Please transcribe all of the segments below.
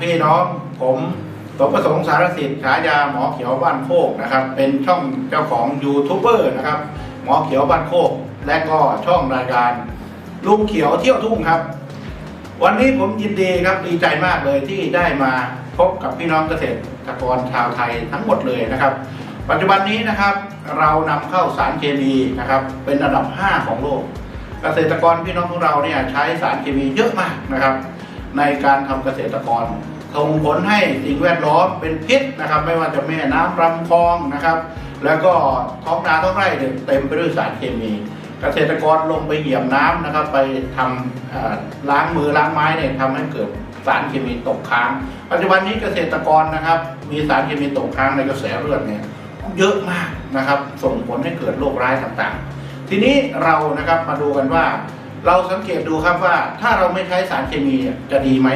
พี่น้องผมสมประสงค์สารสิทธิ์ฉายาหมอเขียวบ้านโคกนะครับ เป็นช่องเจ้าของยูทูบเบอร์นะครับ หมอเขียวบ้านโคก และก็ช่องรายการลุงเขียวเที่ยวทุ่งครับ วันนี้ผมยินดีครับดีใจมากเลยที่ได้มาพบกับพี่น้องเกษตรกรชาวไทยทั้งหมดเลยนะครับ ปัจจุบันนี้นะครับ เรานำเข้าสารเคมีนะครับ เป็นอันดับ 5 ของโลก เกษตรกรพี่น้องของเราเนี่ยใช้สารเคมีเยอะมากนะครับ ในการทำเกษตรกรส่งผลให้สิ่งแวดล้อมเป็นพิษนะครับ ไม่ว่าจะแม่น้ำลำคลองนะครับ แล้วก็ท้องนาท้องไร่เต็มไปด้วยสารเคมี เกษตรกรลงไปเหยียบน้ำนะครับ ไปทำล้างมือล้างไม้เนี่ยทำให้เกิดสารเคมีตกค้าง ปัจจุบันนี้เกษตรกรนะครับ มีสารเคมีตกค้างในกระแสเลือดเนี่ยเยอะมากนะครับ ส่งผลให้เกิดโรคร้ายต่างๆ ทีนี้เรานะครับมาดูกันว่า เราสังเกตดูครับว่าถ้าเราไม่ใช้สารเคมีจะดีไหม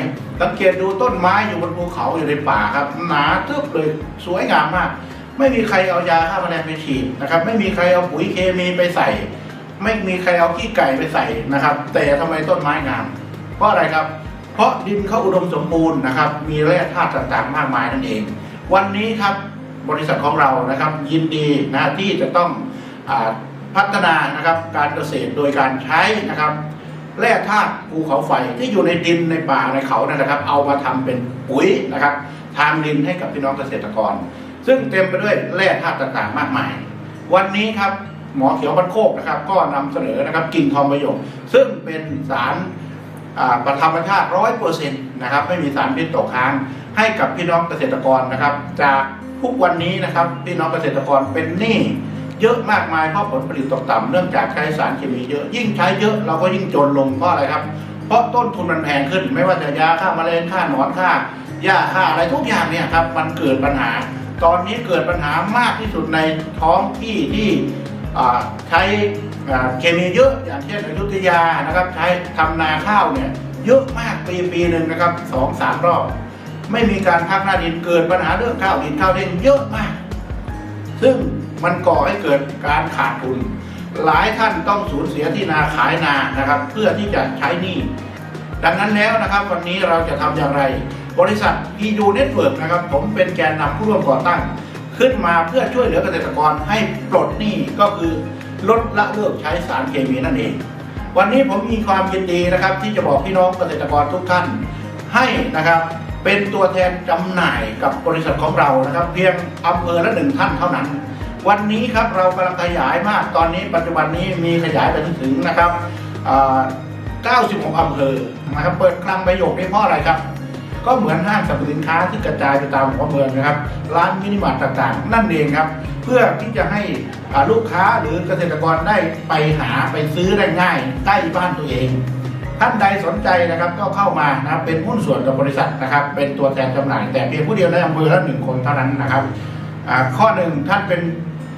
สังเกตดูต้นไม้อยู่บนภูเขาอยู่ในป่าครับ หนาทึบเลยสวยงามมาก ไม่มีใครเอายาฆ่าแมลงไปฉีดนะครับ ไม่มีใครเอาปุ๋ยเคมีไปใส่ ไม่มีใครเอาขี้ไก่ไปใส่นะครับ แต่ทำไมต้นไม้งาม เพราะอะไรครับ เพราะดินเขาอุดมสมบูรณ์นะครับ มีแร่ธาตุต่างๆ มากมายนั่นเอง วันนี้ครับบริษัทของเรานะครับ ยินดีนะที่จะต้องอา พัฒนานะครับการเกษตรโดยการใช้นะครับแร่ธาตุภูเขาไฟที่อยู่ในดินในป่าในเขานั่นนะครับ เอามาทำเป็นปุ๋ยนะครับทางดินให้กับพี่น้องเกษตรกร ซึ่งเต็มไปด้วยแร่ธาตุต่างๆ มากมาย วันนี้ครับหมอเขียวบันโคกนะครับ ก็นำเสนอนะครับกิ่งทองประโยชน์ซึ่งเป็นสารประธรรมชาติร้อยเปอร์เซ็นต์นะครับไม่มีสารพิษตกค้างให้กับพี่น้องเกษตรกรนะครับ จากทุกวันนี้นะครับพี่น้องเกษตรกรเป็นหนี้ เยอะมากมายเพราะผลผลิตตกต่ำเนื่องจากใช้สารเคมีเยอะ ยิ่งใช้เยอะเราก็ยิ่งจนลงเพราะอะไรครับ เพราะต้นทุนมันแพงขึ้น ไม่ว่าจะยาฆ่าแมลงฆ่าหนอนฆ่าหญ้าฆ่าอะไรทุกอย่างเนี่ยครับมันเกิดปัญหา ตอนนี้เกิดปัญหามากที่สุดในท้องที่ที่ใช้เคมีเยอะอย่างเช่นอยุธยานะครับ ใช้ทำนาข้าวเนี่ยเยอะมากปีปีหนึ่งนะครับสองสามรอบไม่มีการพักหน้าดินเกิดปัญหาเรื่องข้าวดินข้าวเด้งเยอะมาก ซึ่ง มันก่อให้เกิดการขาดทุน หลายท่านต้องสูญเสียที่นาขายนานะครับ เพื่อที่จะใช้หนี้ดังนั้นแล้วนะครับวันนี้เราจะทำอย่างไร บริษัท EU Network นะครับผมเป็นแกนนำผู้ร่วมก่อตั้ง ขึ้นมาเพื่อช่วยเหลือเกษตรกรให้ปลดหนี้ก็คือลดละเลิกใช้สารเคมีนั่นเอง วันนี้ผมมีความยินดีนะครับ ที่จะบอกพี่น้องเกษตรกรทุกท่าน ให้นะครับเป็นตัวแทนจำหน่ายกับบริษัทของเรานะครับ เพียงอำเภอละหนึ่งท่านเท่านั้น วันนี้ครับเรากำลังขยายมาก ตอนนี้ปัจจุบันนี้มีขยายไปถึงนะครับ96อำเภอนะครับเปิดคลังประโยคได้เพราะอะไรครับ ก็เหมือนห้างสรรพสินค้าที่กระจายไปตามหัวเมืองนะครับ ร้านมินิมาร์ทต่างๆ นั่นเองครับ เพื่อที่จะให้ลูกค้าหรือเกษตรกรได้ไปหาไปซื้อได้ง่ายใกล้บ้านตัวเอง ท่านใดสนใจนะครับก็เข้ามานะครับเป็นหุ้นส่วนกับบริษัทนะครับ เป็นตัวแทนจำหน่ายแต่เพียงผู้เดียวในอำเภอละหนึ่งคนเท่านั้นนะครับข้อหนึ่งท่านเป็น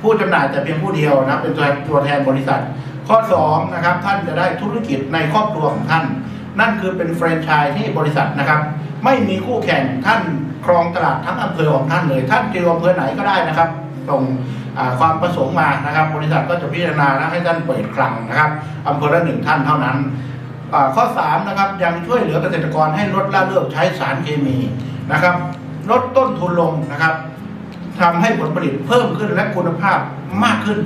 ผู้จำหน่ายแต่เพียงผู้เดียวนะเป็นตัวแทนบริษัท ข้อสองนะครับท่านจะได้ธุรกิจในครอบครัวของท่าน นั่นคือเป็นแฟรนไชส์ที่บริษัทนะครับ ไม่มีคู่แข่งท่านครองตลาดทั้งอำเภอของท่านเลย ท่านจะอยู่อำเภอไหนก็ได้นะครับส่งความประสงค์มานะครับ บริษัทก็จะพิจารณาและให้ท่านเปิดคลังนะครับอำเภอละหนึ่งท่านเท่านั้นข้อ3นะครับยังช่วยเหลือเกษตรกรให้ลดละเลิกใช้สารเคมีนะครับลดต้นทุนลงนะครับ ทำให้ผลผลิตเพิ่มขึ้นและคุณภาพมากขึ้น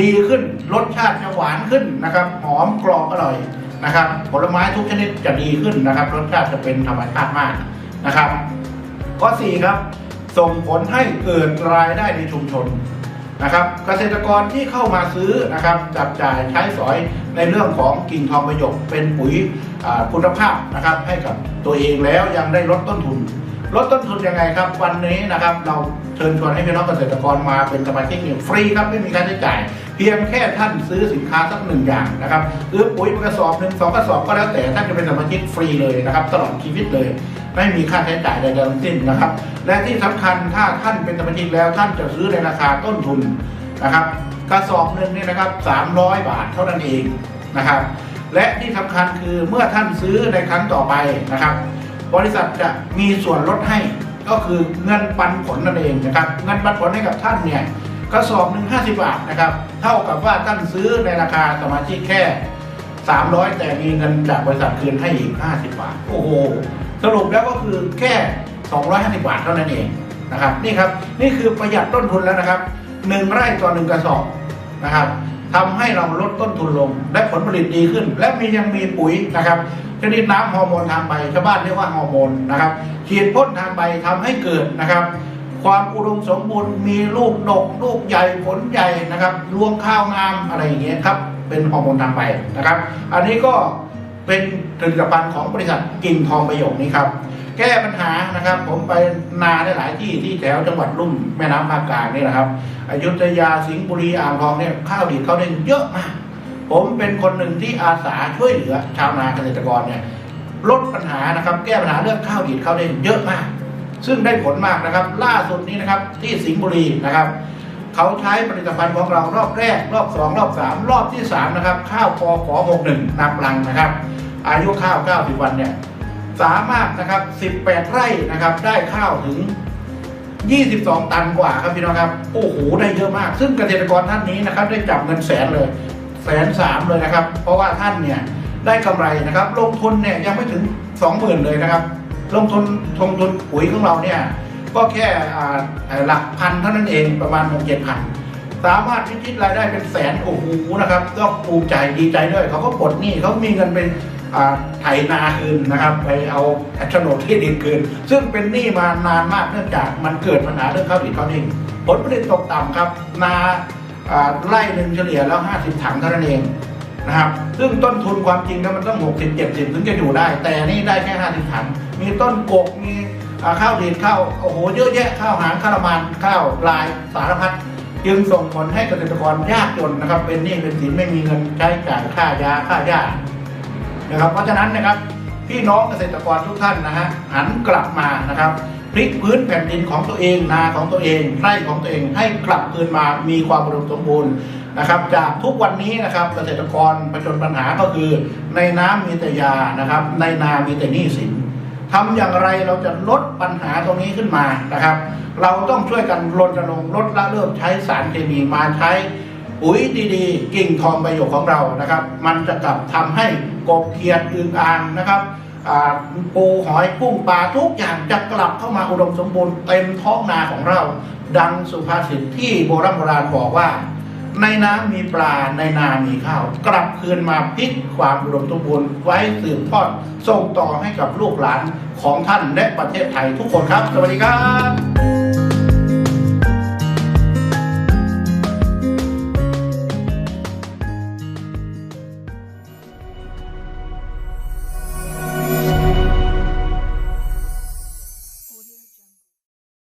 ดีขึ้นรสชาติจะหวานขึ้นนะครับ หอมกรอบอร่อยนะครับ ผลไม้ทุกชนิดจะดีขึ้นนะครับ รสชาติจะเป็นธรรมชาติมากนะครับ ข้อ4ครับ ส่งผลให้เกิดรายได้ในชุมชนนะครับ เกษตรกรที่เข้ามาซื้อนะครับ จับจ่ายใช้สอยในเรื่องของกิ่งทองประโยคเป็นปุ๋ยคุณภาพนะครับ ให้กับตัวเองแล้วยังได้ลดต้นทุน ลดต้นทุนยังไงครับ วันนี้นะครับเราเชิญชวนให้พี่น้องเกษตรกรมาเป็นสมาชิกเนี่ยฟรีครับไม่มีค่าใช้จ่าย เพียงแค่ท่านซื้อสินค้าสักหนึ่งอย่างนะครับซื้อปุ๋ยกระสอบหนึ่งสองกระสอบก็แล้วแต่ท่านจะเป็นสมาชิกฟรีเลยนะครับตลอดชีวิตเลย ไม่มีค่าใช้จ่ายใดๆทั้งสิ้นนะครับ และที่สำคัญถ้าท่านเป็นสมาชิกแล้วท่านจะซื้อในราคาต้นทุนนะครับกระสอบหนึ่งเนี่ยนะครับ300 บาทเท่านั้นเองนะครับและที่สำคัญคือเมื่อท่านซื้อในครั้งต่อไปนะครับ บริษัทจะมีส่วนลดให้ก็คือเงินปันผลนั่นเองนะครับเงินปันผลให้กับท่านเนี่ยกระสอบหนึ่ง50บาทนะครับเท่ากับว่าท่านซื้อในราคาสมาชิกแค่ 300 แต่มีเงินจากบริษัทคืนให้อีก 50 บาท โอ้โหสรุปแล้วก็คือแค่ 250 บาทเท่านั้นเองนะครับนี่ครับนี่คือประหยัดต้นทุนแล้วนะครับหนึ่งไร่ต่อหนึ่งกระสอบนะครับ ทำให้เราลดต้นทุนลง และผลผลิตดีขึ้น และมียังมีปุ๋ยนะครับชนิดน้ำฮอร์โมนทางใบชาวบ้านเรียกว่าฮอร์โมนนะครับฉีดพ่นทางใบทำให้เกิดนะครับความอุดมสมบูรณ์มีลูกดกลูกใหญ่ผลใหญ่นะครับรวงข้าวงามอะไรอย่างเงี้ยครับ เป็นฮอร์โมนทางใบนะครับ อันนี้ก็เป็นผลิตภัณฑ์ของบริษัทกิ่งทองประโยคนี้ครับ แก้ปัญหานะครับ ผมไปนาได้หลายที่ที่แถวจังหวัดลุ่มแม่น้ำภาคกลางนี่นะครับอยุธยาสิงห์บุรีอ่างทองเนี่ยข้าวดีดข้าวเด้เยอะมาก ผมเป็นคนหนึ่งที่อาสาช่วยเหลือ ชาวนาเกษตรกรเนี่ยลดปัญหานะครับ แก้ปัญหาเรื่องข้าวดีดข้าวเด้เยอะมาก ซึ่งได้ผลมากนะครับ ล่าสุดนี้นะครับที่สิงห์บุรีนะครับเขาใช้ผลิตภัณฑ์ของเรารอบแรก รอบสองรอบสามรอบที่สามนะครับ ข้าวกอขอหกหนึ่งนาปลังนะครับ อายุข้าว90วันเนี่ย สามารถนะครับ 18 ไร่นะครับ ได้ข้าวถึง 22 ตันกว่าครับพี่น้องครับ โอ้โห ได้เยอะมาก ซึ่งเกษตรกรท่านนี้นะครับ ได้จับเงินแสนเลย แสนสามเลยนะครับ เพราะว่าท่านเนี่ยได้กำไรนะครับ ลงทุนเนี่ยยังไม่ถึง 20,000 เลยนะครับ ลงทุนลงทุนปุ๋ยของเราเนี่ย ก็แค่หลักพันเท่านั้นเอง ประมาณหกเจ็ดพันสามารถพิชิตรายได้เป็นแสนโอ้โหนะครับก็ภูมิใจดีใจด้วยเขาก็ปลดหนี้เขามีเงินเป็น ไถนาคืนนะครับไปเอาโฉนดที่ดินคืน ซึ่งเป็นหนี้มานานมากเนื่องจากมันเกิดปัญหาเรื่องข้าวดีดข้าวนิ่งผลผลิตตกต่ำครับ นาไร่หนึ่งเฉลี่ยแล้ว 50 ถังเท่านั้นเองนะครับซึ่งต้นทุนความจริงแล้วมันต้อง 60 70 ถึงจะอยู่ได้ แต่นี่ได้แค่ 50 ถัง มีต้นกกมีข้าวดีดข้าวโอ้โหเยอะแยะข้าวหางข้าวมานข้าวลายสารพัดจึงส่งผลให้เกษตรกรยากจนนะครับ เป็นหนี้เป็นสินไม่มีเงินใช้จ่ายค่ายาค่าหญ้า นะครับ เพราะฉะนั้นนะครับพี่น้องเกษตรกรทุกท่านนะฮะหันกลับมานะครับพลิกพื้นแผ่นดินของตัวเองนาของตัวเองไร่ของตัวเองให้กลับคืนมามีความอุดมสมบูรณ์นะครับ จากทุกวันนี้นะครับเกษตรกรประจนปัญหาก็คือ ในน้ำมีแต่ยานะครับ ในนามีแต่หนี้สินทำอย่างไรเราจะลดปัญหาตรงนี้ขึ้นมานะครับ เราต้องช่วยกันรณรงค์ลดละเลิกใช้สารเคมีมาใช้ ปุ๋ยดีๆ กิ่งทองประโยชน์ของเรานะครับ มันจะกลับทำให้กบเขียดอึ่งอ่างนะครับปูหอยกุ้งปลาทุกอย่างจะกลับเข้ามาอุดมสมบูรณ์เต็มท้องนาของเรา ดังสุภาษิตที่โบราณโบราณบอกว่า ในน้ำมีปลาในนามีข้าว กลับคืนมาพลิกความอุดมสมบูรณ์ไว้สืบทอดส่งต่อให้กับลูกหลานของท่านและประเทศไทยทุกคนครับ สวัสดีครับ